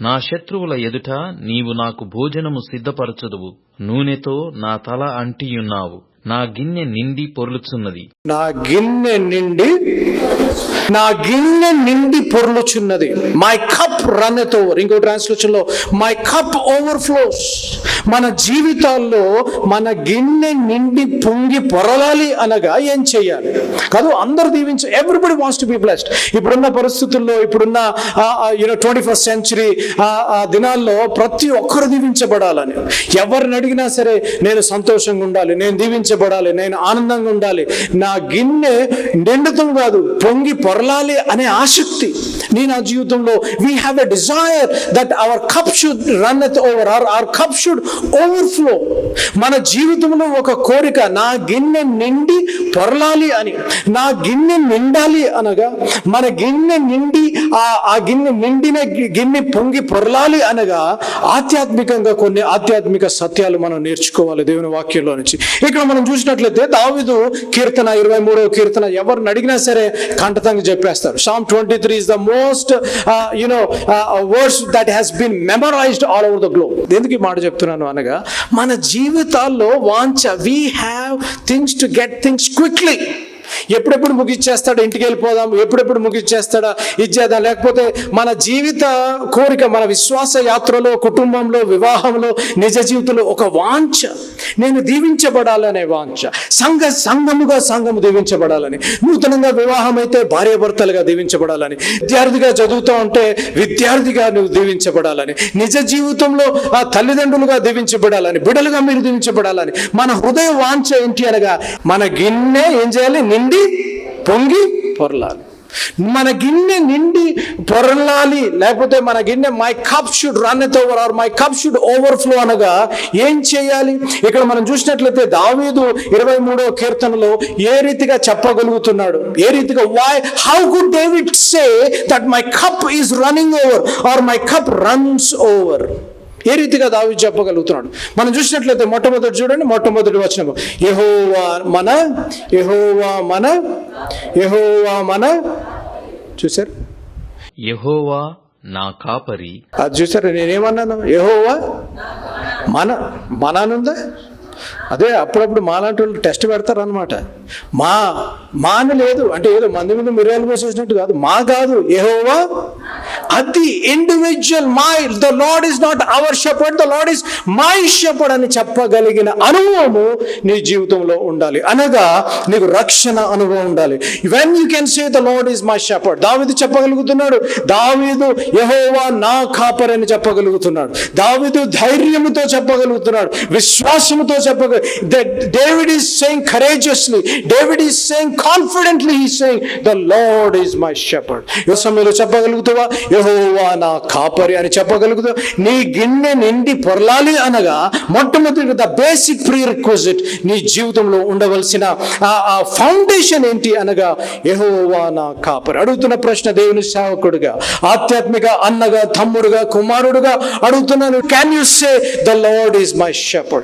నా శత్రువుల ఎదుట నీవు నాకు భోజనము సిద్ధపరచుదువు. నూనెతో నా తల అంటియున్నావు. నా గిన్నె నిండి పొర్లుచున్నది. నా గిన్నె నిండి నా గిన్నె నిండి పొర్లుచున్నది. మై కప్ రన్ ఓవర్ ఇంకో ట్రాన్స్లేషన్లో మై కప్ ఓవర్ఫ్లోస్ మన జీవితాల్లో మన గిన్నె నిండి పొంగి పొరలాలి అనగా ఏం చేయాలి? కాదు అందరు దీవించ. Everybody wants to be blessed ఇప్పుడున్న పరిస్థితుల్లో ఇప్పుడున్న యూనో ట్వంటీ ఫస్ట్ సెంచరీ ఆ దినాల్లో ప్రతి ఒక్కరు దీవించబడాలని. ఎవరిని అడిగినా సరే నేను సంతోషంగా ఉండాలి. నేను దీవించ దీవించబడాలి నేను ఆనందంగా ఉండాలి. నా గిన్నె నిండుతం కాదు పొంగి పొరలాలి అనే ఆసక్తి. నీ నా జీవితంలో we have a desire that our cup should runneth over or our cup should overflow మన జీవితంలో ఒక కోరిక నా గిన్నె నిండి పొరలాలి అని నా గిన్నె నిండాలి అనగా మన గిన్నె నిండి ఆ గిన్నె నిండిన గి- గిన్నె పొంగి పొరలాలి అనగా ఆధ్యాత్మికంగా కొన్ని ఆధ్యాత్మిక సత్యాలు మనం నేర్చుకోవాలి దేవుని వాక్యంలో నుంచి. ఇక్కడ మనం చూసినట్లయితే దావిదు కీర్తన ఇరవై మూడవ కీర్తన ఎవరిని అడిగినా సరే కంటతంగా చెప్పేస్తారు. Psalm twenty three is the most you know words that has been memorised all over the globe ఎందుకు ఈ మాట చెప్తున్నాను అనగా మన జీవితాల్లో వాంచ we have things to get things quickly ఎప్పుడెప్పుడు ముగిచ్చేస్తాడా ఇంటికి వెళ్ళిపోదాం ఎప్పుడెప్పుడు ముగిచ్చేస్తాడా ఇచ్చేద్దాం లేకపోతే మన జీవిత కోరిక మన విశ్వాస యాత్రలో కుటుంబంలో వివాహంలో నిజ జీవితంలో ఒక వాంఛ నేను దీవించబడాలనే వాంఛ. సంఘ సంఘముగా సంఘము దీవించబడాలని నూతనంగా వివాహం అయితే భార్యాభర్తలుగా దీవించబడాలని విద్యార్థిగా చదువుతూ ఉంటే విద్యార్థిగా నువ్వు దీవించబడాలని నిజ జీవితంలో ఆ తల్లిదండ్రులుగా దీవించబడాలని బిడలుగా మీరు దీవించబడాలని మన హృదయ వాంఛ ఏంటి అనగా మన గిన్నె ఏం చేయాలి? నిండి పొంగి పొరలాలి. మన గిన్నె నిండి పొరలాలి లేకపోతే మన గిన్నె my cup should runneth over or my cup should overflow అనగా ఏం చేయాలి? ఇక్కడ మనం చూసినట్లయితే దావీదు ఇరవై మూడో కీర్తనలో ఏ రీతిగా చెప్పగలుగుతున్నాడు? ఏ రీతిగా why how good David say that my cup is running over or my cup runs over ఏ రీతిగా దావి చెప్పగలుగుతున్నాడు? మనం చూసినట్లయితే మొట్టమొదటి చూడండి మొట్టమొదటి వచనము. యహోవా మన యహోవా మన యహోవా మన చూసారు యెహోవా నా కాపరి. అది చూసారు నేనేమన్నాను? యెహోవా మన మన అనుందా అదే అప్పుడప్పుడు మాలాంటి వాళ్ళు టెస్ట్ పెడతారు అనమాట మా మా అని లేదు. అంటే ఏదో మంది మీద మిరియాలు పోసేసినట్టు కాదు. మా కాదు యెహోవా. అది individual my the Lord is not our shepherd the Lord is my shepherd అని చెప్పగలిగిన అనుభవము నీ జీవితంలో ఉండాలి. అనగా నీకు రక్షణ అనుభవం ఉండాలి. When you can say the Lord is my shepherd దావిదు చెప్పగలుగుతున్నాడు. దావీదు ఎహోవా నా కాపర్ అని చెప్పగలుగుతున్నాడు. దావీదు ధైర్యముతో చెప్పగలుగుతున్నాడు. విశ్వాసముతో చెప్పగల David is saying courageously David is saying confidently he saying the Lord is my shepherd ఈ సమయంలో చెప్పగలుగుతావా? యెహోవా నా కాపరి అని చెప్పగలుగుతావు? నీ గిన్నె నిండి పొరలాలి అనగా మొట్టమొదటి ద బేసిక్ ప్రీ రిక్వజిట్ నీ జీవితంలో ఉండవలసిన ఆ ఫౌండేషన్ ఏంటి అనగా యహోవా నా కాపరి. అడుగుతున్న ప్రశ్న దేవుని సేవకుడుగా ఆధ్యాత్మిక అన్నగా తమ్ముడుగా కుమారుడుగా అడుగుతున్నాను. Can you say the Lord is my shepherd